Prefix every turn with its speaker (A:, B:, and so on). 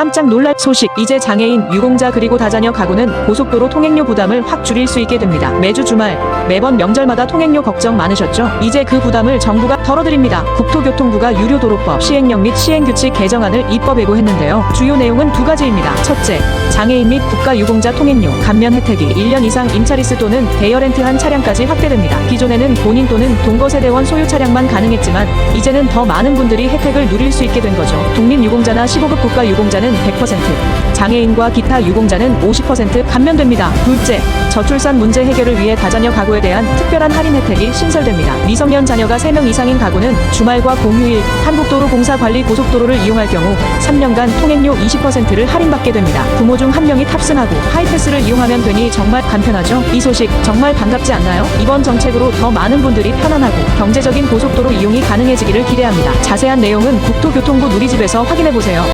A: 깜짝 놀랄 소식. 이제 장애인, 유공자 그리고 다자녀 가구는 고속도로 통행료 부담을 확 줄일 수 있게 됩니다. 매주 주말, 매번 명절마다 통행료 걱정 많으셨죠? 이제 그 부담을 정부가 덜어드립니다. 국토교통부가 유료도로법 시행령 및 시행규칙 개정안을 입법 예고했는데요. 주요 내용은 두 가지입니다. 첫째, 장애인 및 국가유공자 통행료 감면 혜택이 1년 이상 임차리스 또는 대여렌트한 차량까지 확대됩니다. 기존에는 본인 또는 동거세대원 소유 차량만 가능했지만 이제는 더 많은 분들이 혜택을 누릴 수 있게 된 거죠. 독립유공자나 15급 국가유공자는 100%, 장애인과 기타 유공자는 50% 감면됩니다. 둘째, 저출산 문제 해결을 위해 다자녀 가구에 대한 특별한 할인 혜택이 신설됩니다. 미성년 자녀가 3명 이상인 가구는 주말과 공휴일 한국도로공사관리 고속도로를 이용할 경우 3년간 통행료 20%를 할인받게 됩니다. 부모 중한 명이 탑승하고 하이패스를 이용하면 되니 정말 간편하죠? 이 소식 정말 반갑지 않나요? 이번 정책으로 더 많은 분들이 편안하고 경제적인 고속도로 이용이 가능해지기를 기대합니다. 자세한 내용은 국토교통부 누리집에서 확인해 보세요.